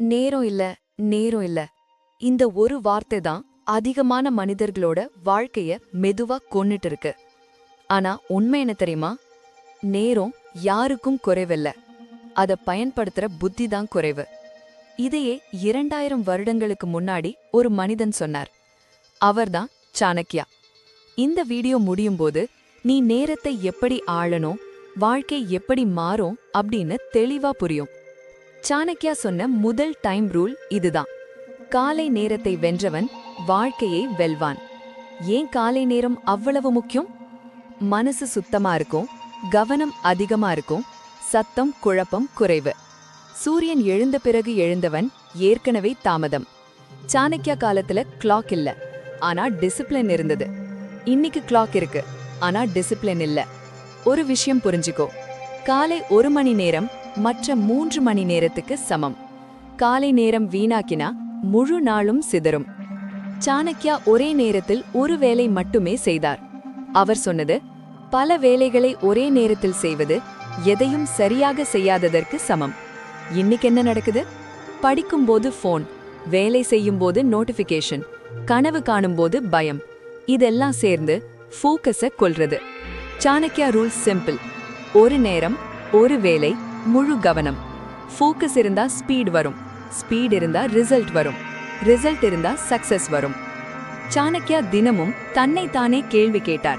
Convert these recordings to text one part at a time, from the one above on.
நேரம் இல்ல நேரம் இல்ல. இந்த ஒரு வார்த்தை தான் அதிகமான மனிதர்களோட வாழ்க்கைய மெதுவா கொன்னுட்டு இருக்கு. ஆனா உண்மை என்ன தெரியுமா? நேரம் யாருக்கும் குறைவில்ல. அத பயன்படுத்துற புத்தி தான் குறைவு. இதையே இரண்டாயிரம் வருடங்களுக்கு முன்னாடி ஒரு மனிதன் சொன்னார். அவர்தான் சாணக்கியா இந்த வீடியோ முடியும் போது நீ நேரத்தை எப்படி ஆளணும்? வாழ்க்கை எப்படி மாறும்? அப்படின்னு தெளிவா புரியும். சாணக்கியா சொன்ன முதல் டைம் ரூல் இதுதான். காலை நேரத்தை வென்றவன் வாழ்க்கையை வெல்வான். ஏன் காலை நேரம் அவ்வளவு முக்கியம்? மனசு சுத்தமா இருக்கும் கவனம் அதிகமா இருக்கும் சத்தம் குழப்பம் குறைவு. சூரியன் எழுந்த பிறகு எழுந்தவன் ஏற்கனவே தாமதம். சாணக்கியா காலத்துல கிளாக் இல்ல ஆனா டிசிப்ளின் இருந்தது. இன்னைக்கு கிளாக் இருக்கு ஆனா டிசிப்ளின் இல்ல. ஒரு விஷயம் புரிஞ்சுக்கோ காலை ஒரு மணி நேரம் மற்ற மூன்று மணி நேரத்துக்கு சமம். காலை நேரம் வீணாக்கினா முழு நாளும் சிதறும். சாணக்கியா ஒரே நேரத்தில் ஒரு வேலை மட்டுமே செய்தார். அவர் சொன்னது பல வேலைகளை ஒரே நேரத்தில் செய்வது எதையும் சரியாக செய்யாததற்கு சமம். இன்னைக்கு என்ன நடக்குது? படிக்கும்போது ஃபோன் வேலை செய்யும்போது நோட்டிஃபிகேஷன் கனவு காணும்போது பயம். இதெல்லாம் சேர்ந்து ஃபோக்கஸை கொல்றது. சாணக்கியா ரூல் சிம்பிள் ஒரு நேரம் ஒரு வேலை முழு கவனம். ஃபோக்கஸ் இருந்தா ஸ்பீட் வரும். ஸ்பீட் இருந்தா ரிசல்ட் வரும். ரிசல்ட் இருந்தா சக்சஸ் வரும். சாணக்கியா தினமும் தன்னை தானே கேள்வி கேட்டார்.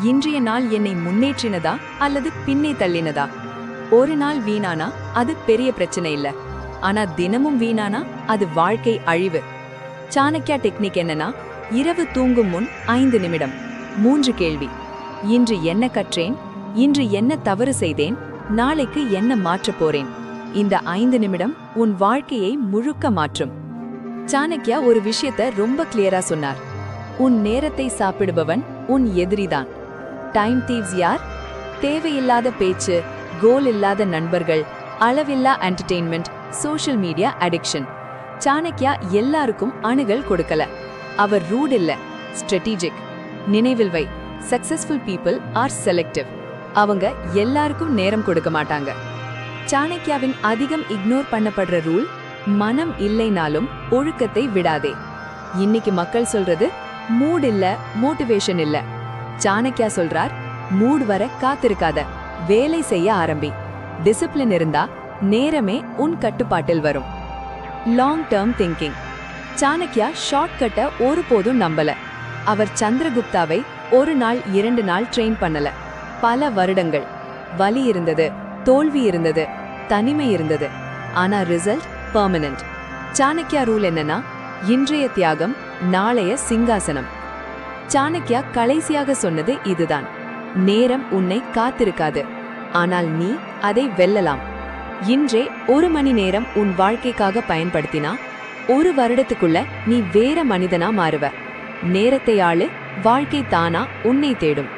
இன்றைய நாள் என்னை முன்னேற்றினதா அல்லது பின்னே தள்ளினதா? ஒரு நாள் வீணானா? அது பெரிய பிரச்சனை இல்ல. ஆனா தினமும் வீணானா? அது வாழ்க்கை அழிவு. சாணக்கியா டெக்னிக் என்னன்னா இரவு தூங்கும் முன் ஐந்து நிமிடம். மூன்று கேள்வி. இன்று என்ன கற்றேன்? இன்று என்ன தவறு செய்தேன்? நாளைக்கு என்ன மாற்றப் போறேன்? இந்த ஐந்து நிமிடம் உன் வாழ்க்கையை முழுக்க மாற்றும். சாணக்கியா ஒரு விஷயத்த ரொம்ப கிளியரா சொன்னார். உன் நேரத்தை சாப்பிடுபவன் உன் எதிரிதான். டைம் தீவ்ஸ் யார்? தேவையில்லாத பேச்சு கோல் இல்லாத நண்பர்கள் அளவில்லா entertainment social media addiction Chanakya எல்லாருக்கும் அணுகல் கொடுக்கல. அவர் ரூட் இல்ல ஸ்ட்ராட்டஜிக் நினைவில் வை சக்சஸ்ஃபுல் பீப்புள் ஆர் செலக்டிவ் அவங்க எல்லாருக்கும் நேரம் கொடுக்க மாட்டாங்க. சாணக்கியாவின் அதிகம் இக்னோர் பண்ணப்படுற ரூல் மனம் இல்லைனாலும் ஒழுக்கத்தை விடாதே. இன்னைக்கு மக்கள் சொல்றது மூட் இல்ல மோட்டிவேஷன் இல்ல. சாணக்கியா சொல்றார் மூட் வர காத்திருக்காத வேலை செய்ய ஆரம்பி. டிசிப்ளின் இருந்தா நேரமே உன் கட்டுப்பாட்டில் வரும். லாங் டேர்ம் திங்கிங் சாணக்கியா ஷார்ட்கட்டை ஒருபோதும் நம்பல. அவர் சந்திரகுப்தாவை ஒரு நாள் இரண்டு நாள் ட்ரெயின் பண்ணல. பல வருடங்கள். வலி இருந்தது தோல்வி இருந்தது தனிமை இருந்தது. ஆனா ரிசல்ட் பர்மனன்ட் சாணக்கியா ரூல் என்னன்னா இன்றைய தியாகம் நாளைய சிங்காசனம். சாணக்கியா கடைசியாக சொன்னது இதுதான். நேரம் உன்னை காத்திருக்காது. ஆனால் நீ அதை வெல்லலாம். இன்றே ஒரு மணி நேரம் உன் வாழ்க்கைக்காக பயன்படுத்தினா ஒரு வருடத்துக்குள்ள நீ வேற மனிதனா மாறுவ. நேரத்தை ஆளு வாழ்க்கை தானா உன்னை தேடும்.